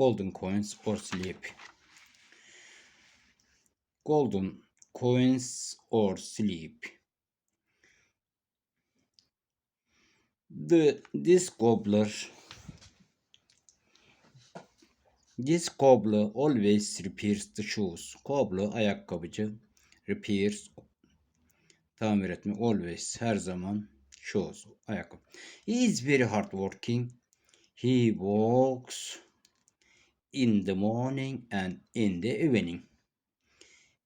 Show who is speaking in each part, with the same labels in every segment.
Speaker 1: golden coins or sleep. Golden coins or sleep. The this gobbler This cobbler always repairs the shoes. Cobbler ayakkabıcı. Repairs tamir etme. Always her zaman shoes ayakkabı. He is very hard working. He works in the morning and in the evening.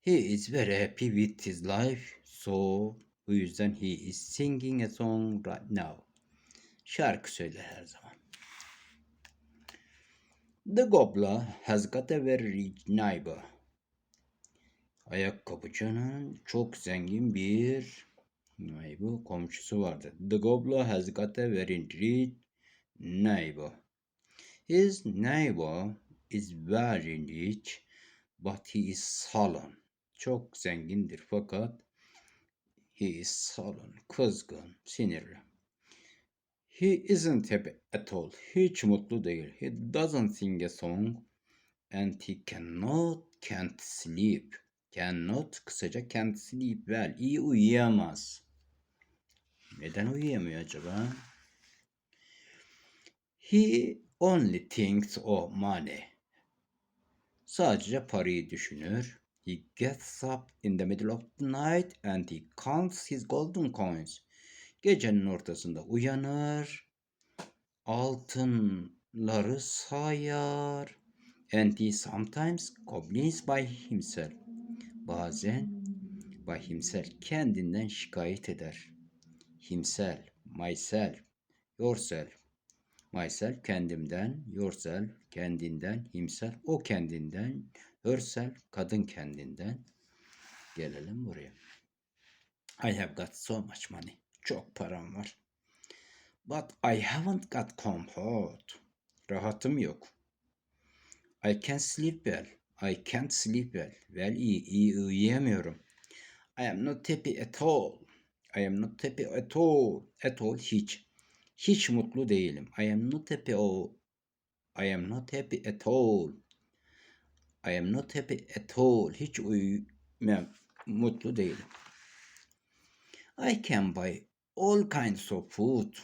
Speaker 1: He is very happy with his life. So bu yüzden he is singing a song right now. Şarkı söyler her zaman. The gobbler has got a very rich neighbor. Ayakkabıcının çok zengin bir neighbor komşusu vardı. The gobbler has got a very rich neighbor. His neighbor is very rich but he is sullen. Çok zengindir fakat he is sullen, kızgın, sinirli. He isn't happy at all. Hiç mutlu değil. He doesn't sing a song and he cannot can't sleep. Cannot kısaca can't sleep well. İyi uyuyamaz. Neden uyuyamıyor acaba? He only thinks of money. Sadece parayı düşünür. He gets up in the middle of the night and he counts his golden coins. Gecenin ortasında uyanır, altınları sayar. And he sometimes complains by himself. Bazen by himself kendinden şikayet eder. Himself, myself, yourself. Myself kendimden, yourself kendinden, himself o kendinden, herself kadın kendinden. Gelelim buraya. I have got so much money. Çok param var. But I haven't got comfort. Rahatım yok. I can't sleep well. I can't sleep well. Well iyi, iyi uyuyamıyorum. I am not happy at all. I am not happy at all. At all hiç. Hiç mutlu değilim. I am not happy all. I am not happy at all. I am not happy at all. Hiç uyumam. Mutlu değilim. I can buy all kinds of food.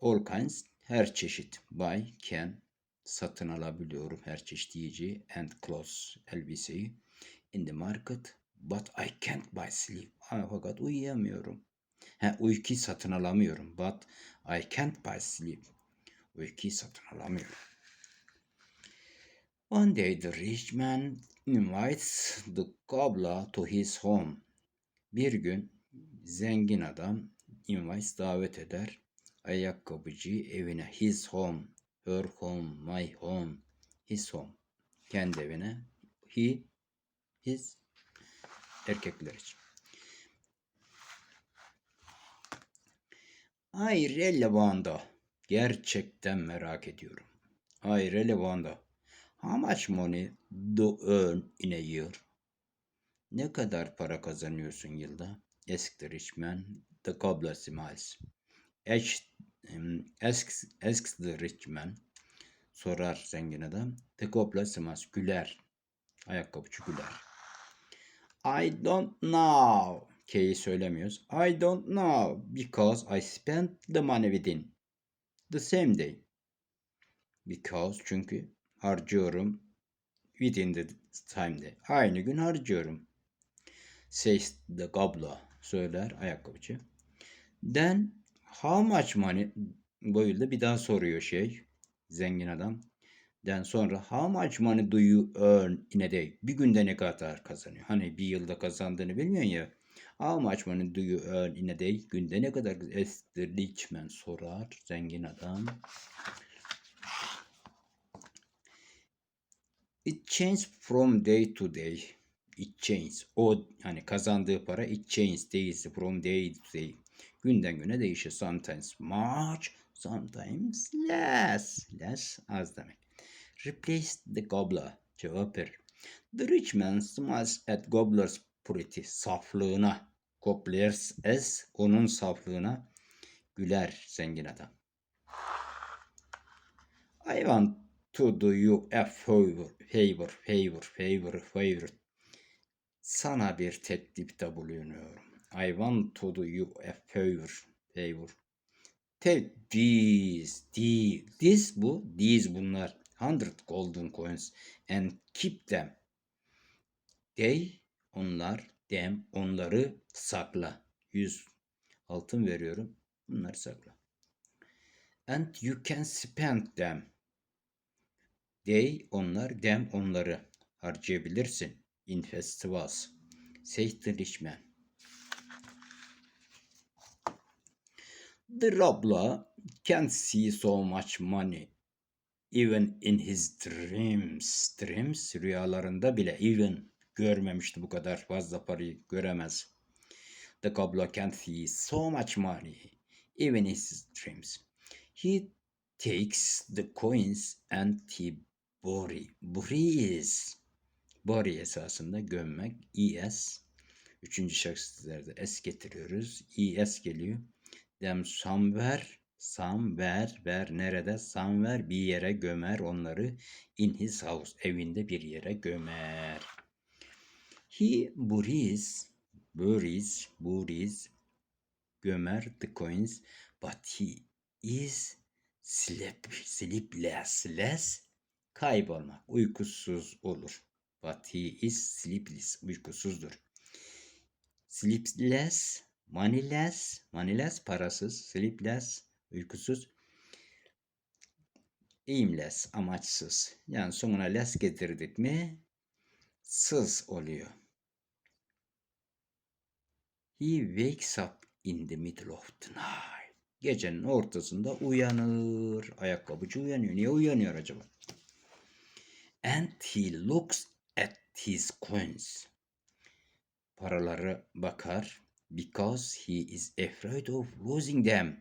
Speaker 1: All kinds her çeşit. Buy can satın alabiliyorum her çeşit yiyeceği and clothes elbiseyi in the market but I can't buy sleep. Ama fakat uyuyamıyorum. Ha, uyku satın alamıyorum but I can't buy sleep. Uyku satın alamıyorum. One day the rich man invites the cobbler to his home. Bir gün zengin adam invites davet eder ayakkabıcıyı evine his home her home my home his home kendi evine he his erkekler için. I really wonder. Gerçekten merak ediyorum. I really wonder. How much money do earn in a year? Ne kadar para kazanıyorsun yılda? Asked the rich man. The cobbler smiles. Asked, um, asks the rich man. Sorar zengin adam. The cobbler smiles. Güler. Ayakkabıcı güler. I don't know. K'yi söylemiyoruz. I don't know because I spent the money within the same day. Because çünkü harcıyorum within the time day. Aynı gün harcıyorum. Says the cobbler. Söyler ayakkabıcı. Then how much money boyunda bir daha soruyor şey. Zengin adam. Den sonra how much money do you earn in a day? Bir günde ne kadar kazanıyor? Hani bir yılda kazandığını bilmiyorsun ya. How much money do you earn in a day? Günde ne kadar ask the rich man sorar zengin adam. It changes from day to day. It changes. O hani kazandığı para it changes değilse from day to day. Günden güne değişir. Sometimes much, sometimes less. Less az demek. Replace the gobbler. Cevap verir. The rich man smiles at gobbler's purity. Saflığına. Gobblers as onun saflığına güler zengin adam. I want to do you a favor, favor, favor, favor, favor. Sana bir teklifte bulunuyorum. I want to do you a favor, favor. Take these, these, this bu, these bunlar. 100 golden coins and keep them. They, onlar, them, onları sakla. 100 altın veriyorum. Bunları sakla. And you can spend them. They, onlar, them, onları harcayabilirsin. In festivals. Seytirişmen. The Robla can see so much money even in his dreams. Dreams rüyalarında bile even görmemişti bu kadar fazla parayı göremez. The Gobbler can see so much money even in his dreams. He takes the coins and he bury, buries. Bury esasında gömmek. Es. Üçüncü şahıslerde s getiriyoruz. Es geliyor. Them somewhere, somewhere, where nerede? Somewhere bir yere gömer onları. In his house, evinde bir yere gömer. He buries, buries, buries, gömer the coins, but he is sleep, sleepless, less, kaybolmak, uykusuz olur. But he is sleepless, uykusuzdur. Sleepless, moneyless, moneyless, parasız, sleepless, uykusuz. Aimless, amaçsız. Yani sonuna less getirdik mi sız oluyor. He wakes up in the middle of the night. Gecenin ortasında uyanır. Ayakkabıcı uyanıyor. Niye uyanıyor acaba? And he looks at his coins. Paraları bakar. Because he is afraid of losing them.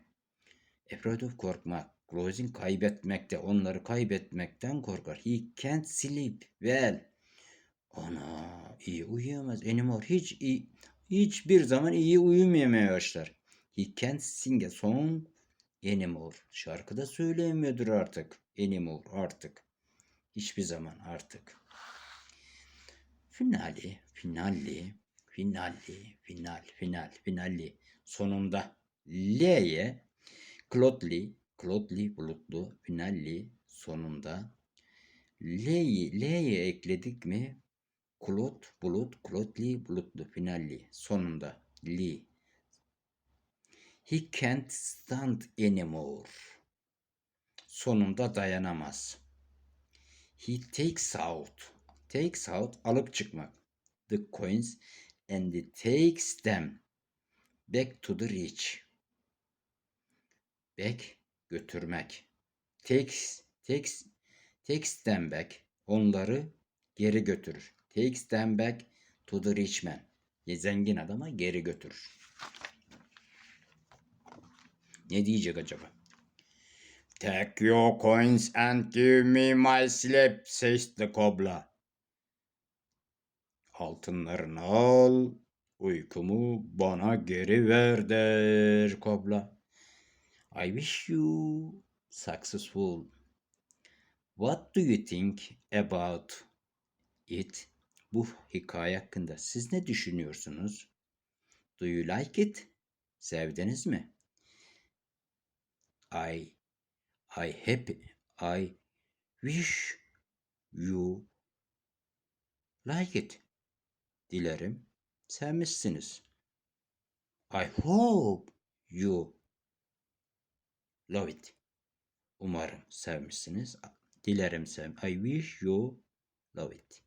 Speaker 1: Afraid of korkmak. Losing kaybetmekte. Onları kaybetmekten korkar. He can't sleep well. Ana iyi uyuyamaz. Anymore. Hiç iyi, hiçbir zaman iyi uyumamaya başlar. He can't sing a song anymore. Şarkı da söyleyemiyordur artık. Anymore artık. Hiçbir zaman artık. Finali, finali, finali, final, final, finali. Sonunda L'ye Klotli, Klotli bulutlu, finali sonunda L'yi, L'ye ekledik mi? Klot, bulut, Klotli, bulutlu, finali sonunda Li. He can't stand anymore. Sonunda dayanamaz. He takes out. Takes out alıp çıkmak. The coins and he takes them back to the rich. Back götürmek. Takes takes takes them back. Onları geri götürür. Takes them back to the rich man. Zengin adama geri götürür. Ne diyecek acaba? Take your coins and give me my slip, says the cobbler. Altınlarını al, uykumu bana geri ver der kobla. I wish you successful. What do you think about it? Bu hikaye hakkında siz ne düşünüyorsunuz? Do you like it? Sevdiniz mi? I I happy I wish you like it. Dilerim sevmişsiniz. I hope you love it. Umarım sevmişsiniz. Dilerim sev. I wish you love it.